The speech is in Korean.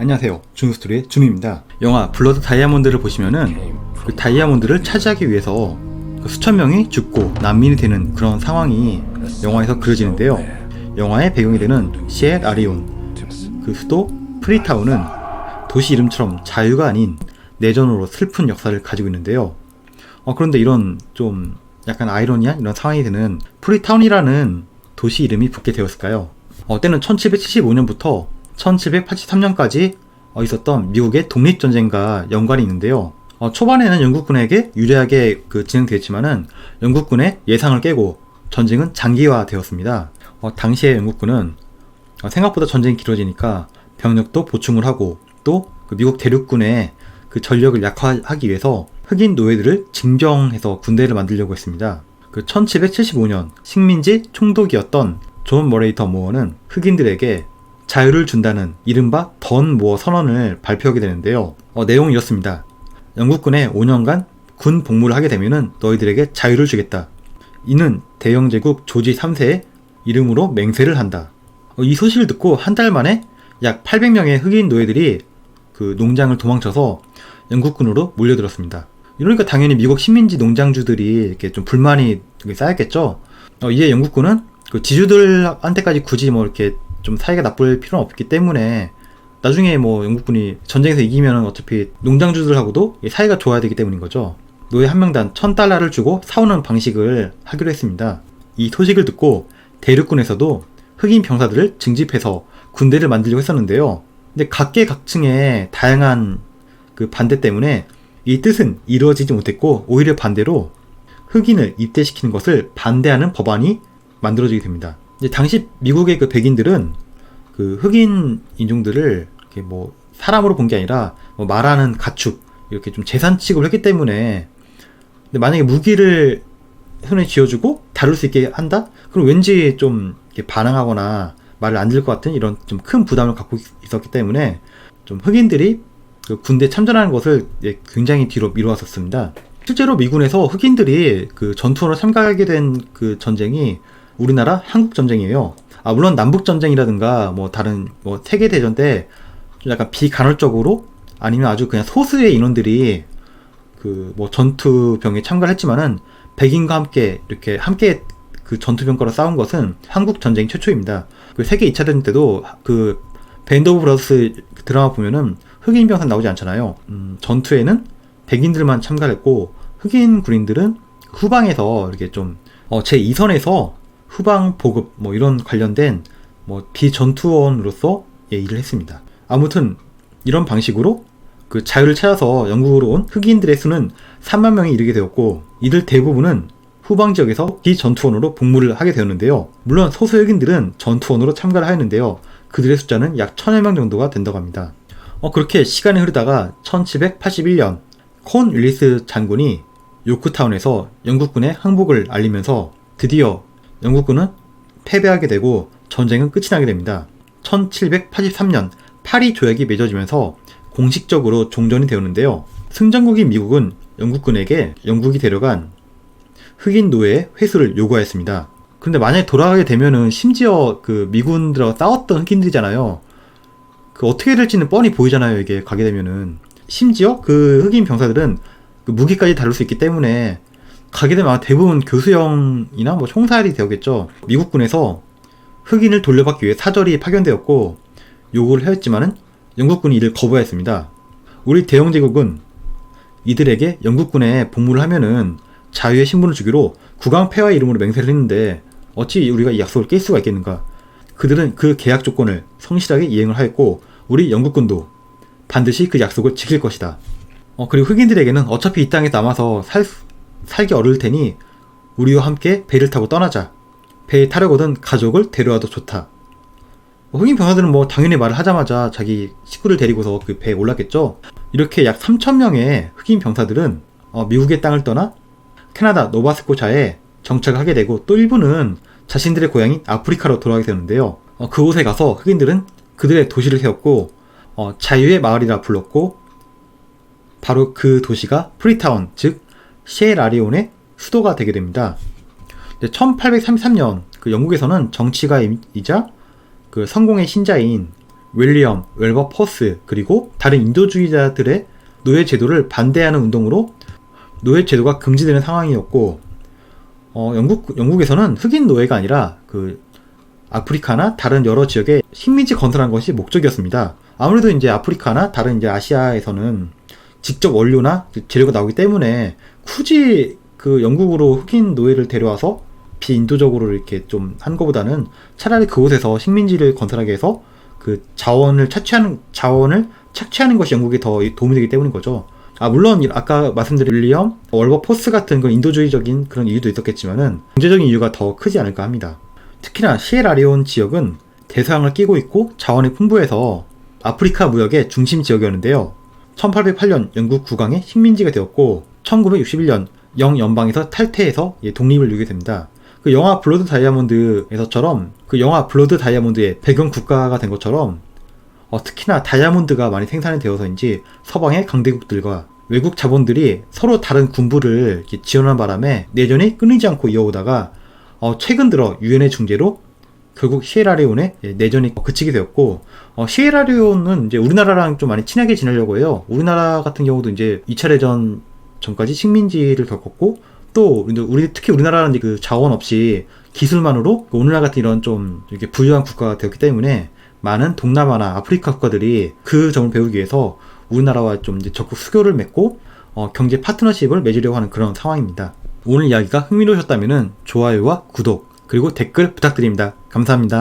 안녕하세요. 중스토리의 준우입니다. 영화 블러드 다이아몬드를 보시면은 그 다이아몬드를 차지하기 위해서 그 수천 명이 죽고 난민이 되는 그런 상황이 영화에서 그려지는데요. 영화의 배경이 되는 시엘 아리온 그 수도 프리타운은 도시 이름처럼 자유가 아닌 내전으로 슬픈 역사를 가지고 있는데요. 어, 그런데 이런 좀 약간 아이러니한 이런 상황이 되는 프리타운이라는 도시 이름이 붙게 되었을까요? 어, 때는 1775년부터 1783년까지 어, 있었던 미국의 독립전쟁과 연관이 있는데요. 어, 초반에는 영국군에게 유리하게 그 진행되었지만은 영국군의 예상을 깨고 전쟁은 장기화되었습니다. 어, 당시의 영국군은 어, 생각보다 전쟁이 길어지니까 병력도 보충을 하고 또그 미국 대륙군의 그 전력을 약화하기 위해서 흑인 노예들을 징병해서 군대를 만들려고 했습니다. 그 1775년 식민지 총독이었던 존 머레이터 모어는 흑인들에게 자유를 준다는 이른바 던 모어 선언을 발표하게 되는데요. 어, 내용은 이렇습니다. 영국군에 5년간 군 복무를 하게 되면은 너희들에게 자유를 주겠다. 이는 대영제국 조지 3세의 이름으로 맹세를 한다. 어, 이 소식을 듣고 한 달 만에 약 800명의 흑인 노예들이 그 농장을 도망쳐서 영국군으로 몰려들었습니다. 이러니까 당연히 미국 식민지 농장주들이 이렇게 좀 불만이 쌓였겠죠. 어, 이에 영국군은 그 지주들한테까지 굳이 뭐 이렇게 좀 사이가 나쁠 필요는 없기 때문에 나중에 뭐 영국군이 전쟁에서 이기면 어차피 농장주들하고도 사이가 좋아야 되기 때문인 거죠. 노예 한 명당 천 달러를 주고 사오는 방식을 하기로 했습니다. 이 소식을 듣고 대륙군에서도 흑인 병사들을 징집해서 군대를 만들려고 했었는데요. 근데 각계각층의 다양한 그 반대 때문에 이 뜻은 이루어지지 못했고 오히려 반대로 흑인을 입대시키는 것을 반대하는 법안이 만들어지게 됩니다. 당시 미국의 그 백인들은 그 흑인 인종들을 이렇게 뭐 사람으로 본 게 아니라 뭐 말하는 가축 이렇게 좀 재산 취급을 했기 때문에 근데 만약에 무기를 손에 쥐어주고 다룰 수 있게 한다? 그럼 왠지 좀 반항하거나 말을 안 들을 것 같은 이런 좀 큰 부담을 갖고 있었기 때문에 좀 흑인들이 그 군대 참전하는 것을 굉장히 뒤로 미뤄왔었습니다. 실제로 미군에서 흑인들이 그 전투로 참가하게 된 그 전쟁이 우리나라 한국 전쟁이에요. 아 물론 남북 전쟁이라든가 뭐 다른 뭐 세계 대전 때 좀 약간 비간헐적으로 아니면 아주 그냥 소수의 인원들이 그 뭐 전투병에 참가를 했지만은 백인과 함께 이렇게 함께 그 전투병과로 싸운 것은 한국 전쟁 최초입니다. 그 세계 2차 대전 때도 그 밴드 오브 브러스 드라마 보면은 흑인 병사 나오지 않잖아요. 음, 전투에는 백인들만 참가했고 흑인 군인들은 후방에서 이렇게 좀 어, 제 2선에서 후방 보급 뭐 이런 관련된 뭐 비전투원으로서 예, 일을 했습니다. 아무튼 이런 방식으로 그 자유를 찾아서 영국으로 온 흑인들의 수는 3만 명이 이르게 되었고 이들 대부분은 후방 지역에서 비전투원으로 복무를 하게 되었는데요. 물론 소수 흑인들은 전투원으로 참가를 하였는데요. 그들의 숫자는 약 천여 명 정도가 된다고 합니다. 어, 그렇게 시간이 흐르다가 1781년 콘 윌리스 장군이 요크타운에서 영국군의 항복을 알리면서 드디어 영국군은 패배하게 되고 전쟁은 끝이 나게 됩니다. 1783년 파리 조약이 맺어지면서 공식적으로 종전이 되었는데요. 승전국인 미국은 영국군에게 영국이 데려간 흑인 노예의 회수를 요구하였습니다. 그런데 만약에 돌아가게 되면은 심지어 그 미군들하고 싸웠던 흑인들이잖아요. 그 어떻게 될지는 뻔히 보이잖아요. 이게 가게 되면은 심지어 그 흑인 병사들은 그 무기까지 다룰 수 있기 때문에 가게 되면 대부분 교수형이나 뭐 총살이 되었겠죠. 미국군에서 흑인을 돌려받기 위해 사절이 파견되었고 요구를 하였지만은 영국군이 이를 거부하였습니다. 우리 대영제국은 이들에게 영국군에 복무를 하면은 자유의 신분을 주기로 국왕 폐하의 이름으로 맹세를 했는데 어찌 우리가 이 약속을 깰 수가 있겠는가? 그들은 그 계약 조건을 성실하게 이행을 하였고 우리 영국군도 반드시 그 약속을 지킬 것이다. 어, 그리고 흑인들에게는 어차피 이 땅에 남아서 살, 살기 어려울 테니 우리와 함께 배를 타고 떠나자. 배에 타려거든 가족을 데려와도 좋다. 뭐 흑인 병사들은 뭐 당연히 말을 하자마자 자기 식구를 데리고서 그 배에 올랐겠죠. 이렇게 약 3천 명의 흑인 병사들은 어, 미국의 땅을 떠나 캐나다 노바스코샤에 정착하게 되고 또 일부는 자신들의 고향인 아프리카로 돌아가게 되는데요. 어, 그곳에 가서 흑인들은 그들의 도시를 세웠고 어, 자유의 마을이라 불렀고 바로 그 도시가 프리타운 즉 시에라리온의 수도가 되게 됩니다. 1833년 그 영국에서는 정치가이자 그 성공의 신자인 윌리엄, 웰버 퍼스 그리고 다른 인도주의자들의 노예 제도를 반대하는 운동으로 노예 제도가 금지되는 상황이었고 어, 영국 영국에서는 흑인 노예가 아니라 그 아프리카나 다른 여러 지역에 식민지 건설한 것이 목적이었습니다. 아무래도 이제 아프리카나 다른 이제 아시아에서는 직접 원료나 재료가 나오기 때문에 굳이 그 영국으로 흑인 노예를 데려와서 비인도적으로 이렇게 좀한 것보다는 차라리 그곳에서 식민지를 건설하게 해서 그 자원을 착취하는 자원을 착취하는 것이 영국에 더 도움이 되기 때문인 거죠. 아 물론 이- 아까 말씀드린 윌리엄 월버포스 같은 그런 인도주의적인 그런 이유도 있었겠지만은 경제적인 이유가 더 크지 않을까 합니다. 특히나 시에라리온 지역은 대서양을 끼고 있고 자원이 풍부해서 아프리카 무역의 중심 지역이었는데요. 1808년 영국 국왕의 식민지가 되었고 1961년 영 연방에서 탈퇴해서 예, 독립을 누리게 됩니다. 그 영화 블러드 다이아몬드에서처럼 그 영화 블러드 다이아몬드의 배경 국가가 된 것처럼 어, 특히나 다이아몬드가 많이 생산이 되어서인지 서방의 강대국들과 외국 자본들이 서로 다른 군부를 지원하는 바람에 내전이 끊이지 않고 이어오다가 어, 최근 들어 유엔의 중재로 결국 시에라리온의 예, 내전이 그치게 되었고 어, 시에라리온은 이제 우리나라랑 좀 많이 친하게 지내려고 해요. 우리나라 같은 경우도 이제 2차 대전 전까지 식민지를 겪었고 또 우리 특히 우리나라는 그 자원 없이 기술만으로 그 오늘날 같은 이런 좀 이렇게 부유한 국가가 되었기 때문에 많은 동남아나 아프리카 국가들이 그 점을 배우기 위해서 우리나라와 좀 이제 적극 수교를 맺고 어, 경제 파트너십을 맺으려고 하는 그런 상황입니다. 오늘 이야기가 흥미로우셨다면 좋아요와 구독 그리고 댓글 부탁드립니다. 감사합니다.